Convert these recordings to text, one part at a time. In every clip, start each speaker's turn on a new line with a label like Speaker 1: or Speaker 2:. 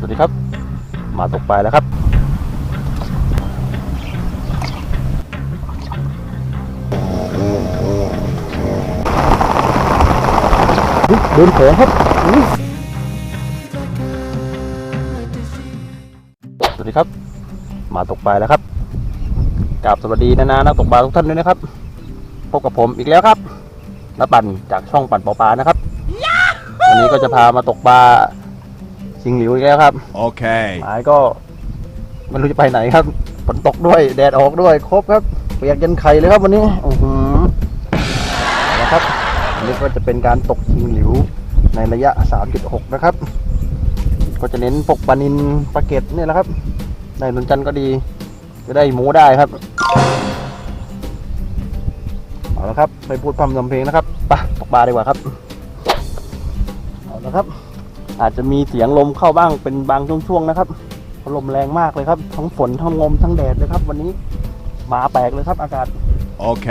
Speaker 1: สวัสดีครับ มาตกปลาแล้วครับอุ๊ยโดนของครับอุ๊ยสวัสดีครับ มาตกปลาแล้วครับกราบสวัสดีนานานักตกปลาทุกท่านด้วยนะครับ พบกับผมอีกแล้วครับน้าปั่นจากช่องปั่นปอปลานะครับ วันนี้ก็จะพามาตกปลา ชิงหลิวอีกแล้วครับ
Speaker 2: Okay.
Speaker 1: หมายก็ไม่รู้จะไปไหนครับฝนตกด้วยแดดออกด้วยครบครับเปียกยันไข่เลยครับวันนี้อือหือเอาละครับอันนี้ก็จะเป็นการตกชิงหลิวในระยะ 3.6 นะครับ ก็จะเน้นพวกปลานินปลาเก็ดเนี่ยแหละครับได้นนจันทร์ก็ดีจะได้หมูได้ครับเอาละครับไม่พูดพร่ำทำเพลงนะครับไปตกปลาดีกว่าครับเอาละครับ อาจจะมีเสียงลมเข้าบ้างเป็นบางช่วงๆนะครับลมแรงมากเลยครับ ทั้งฝนทั้งลมทั้งแดดเลยครับ วันนี้มาแปลกเลยครับอากาศ โอเค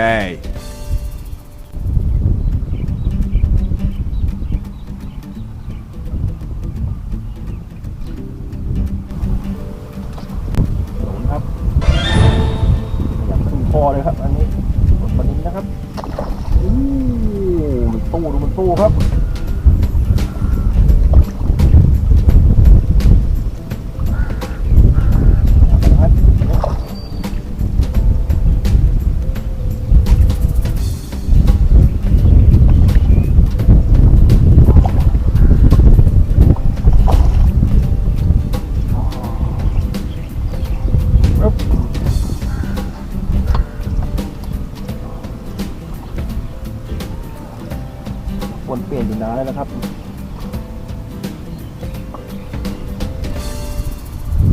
Speaker 1: วนเปลี่ยนอยู่นานแล้วนะครับ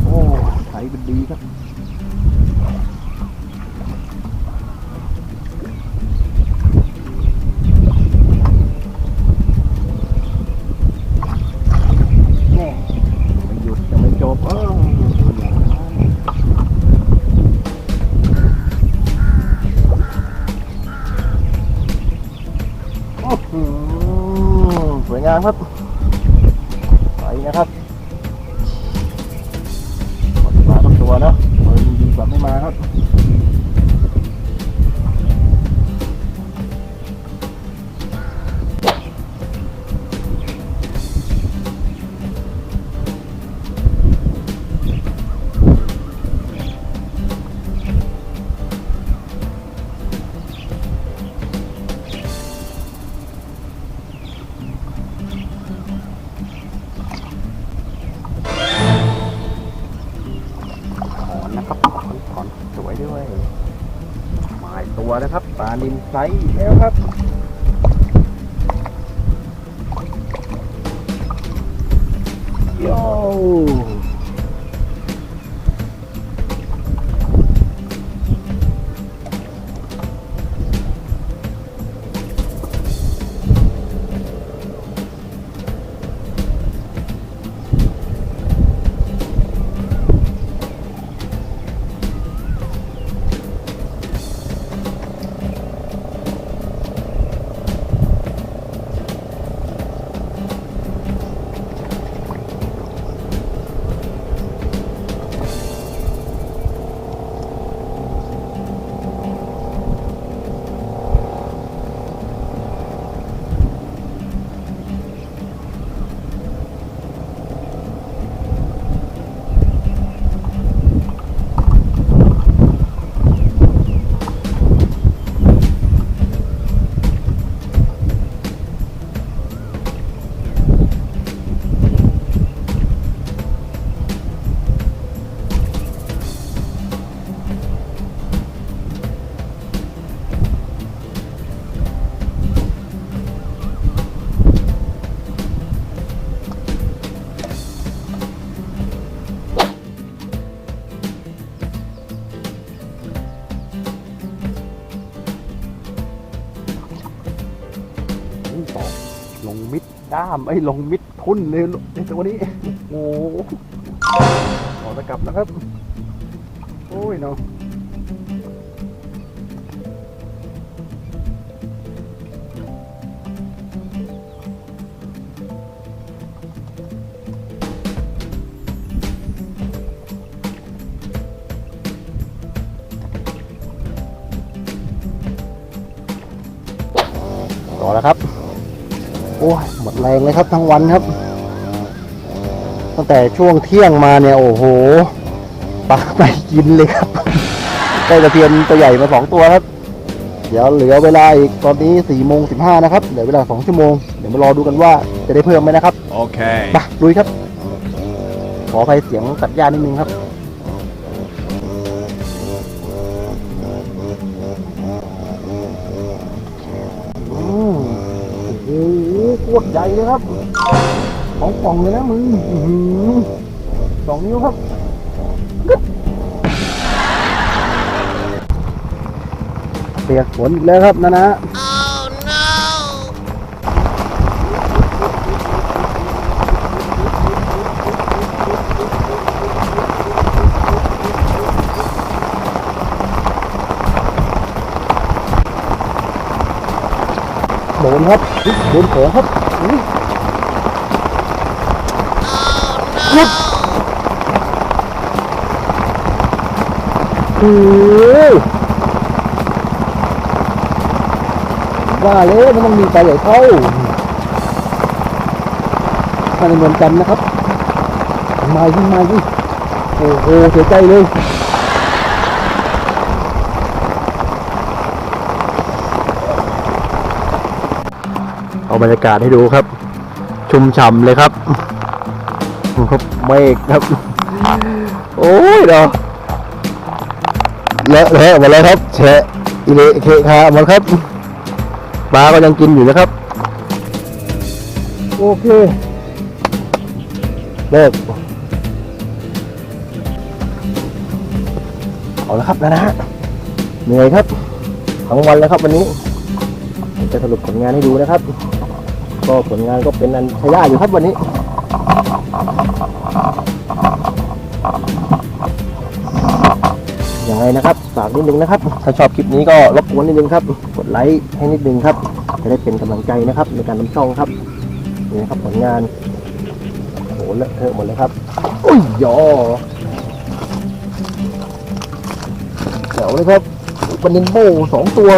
Speaker 1: โอ้ไถเป็นดีครับแวยงามครับไปนะครับหมดมาต้องตัวนะเออดีกว่าไม่มาครับินไซส์อีกแล้วครับ โย่ มิดด้ามไอ้ลงมิดทุ่นเลยในตัวนี้โอ้โหขอตะกลับนะครับโอ้ยเนาะต่อแล้วครับ อ้ยหมดแรงเลยครับทั้งวันครับ ตั้งแต่ช่วงเที่ยงมาเนี่ยโอ้โหปลาไม่กินเลยครับได้ตะเพียนตัวใหญ่มาสองตัวครับ เดี๋ยวเหลือเวลาอีกตอนนี้สี่โมงสิบห้านะครับเหลือเวลาสองชั่วโมงเดี๋ยวมารอดูกันว่าจะได้เพิ่มไหมนะครับ
Speaker 2: Okay.
Speaker 1: ไปลุยครับ ขออภัยเสียงตัดหญ้านิดนึงครับอืมโอ้โห โคตรใหญ่เลยครับ ของป่องเลยนะมึงอื้อสองนิ้วครับเปียกฝนแล้วครับนะนะ ดนครับอุ๊ยโดนของครับอุ๊ยหยุดโอ้ยว่าเลยมันต้องมีปลาใหญ่เข้าถ้าในเมืองจันทน์นะครับ มายิ่งมายิ่งโอ้โหเสียใจเลย เอาบรรยากาศให้ดูครับ ชุ่มฉ่ำเลยครับครับเมฆครับ โอ้ยเนาะเลอะเทอะหมดเลยครับแฉะอิเละเคคะหมดครับปลาก็ยังกินอยู่นะครับ โอเคเลิกเอาละครับนะนะเหนื่อยครับทั้งวันแล้วครับวันนี้ผมจะสรุปผลงานให้ดูนะครับ ก็ผลงานก็เป็นอันใช้ได้อยู่ครับวันนี้ ยังไงนะครับฝากนิดนึงนะครับ ถ้าชอบคลิปนี้ก็รบกวนนิดนึงครับ กดไลค์ให้นิดนึงครับ จะได้เป็นกำลังใจนะครับ ในการทำช่องครับ นี่นะครับผลงานโอ้โหเลอะเทอะหมดเลยครับอุ้ยยอเจ๋วเลยครับวันนี้โบสองตัว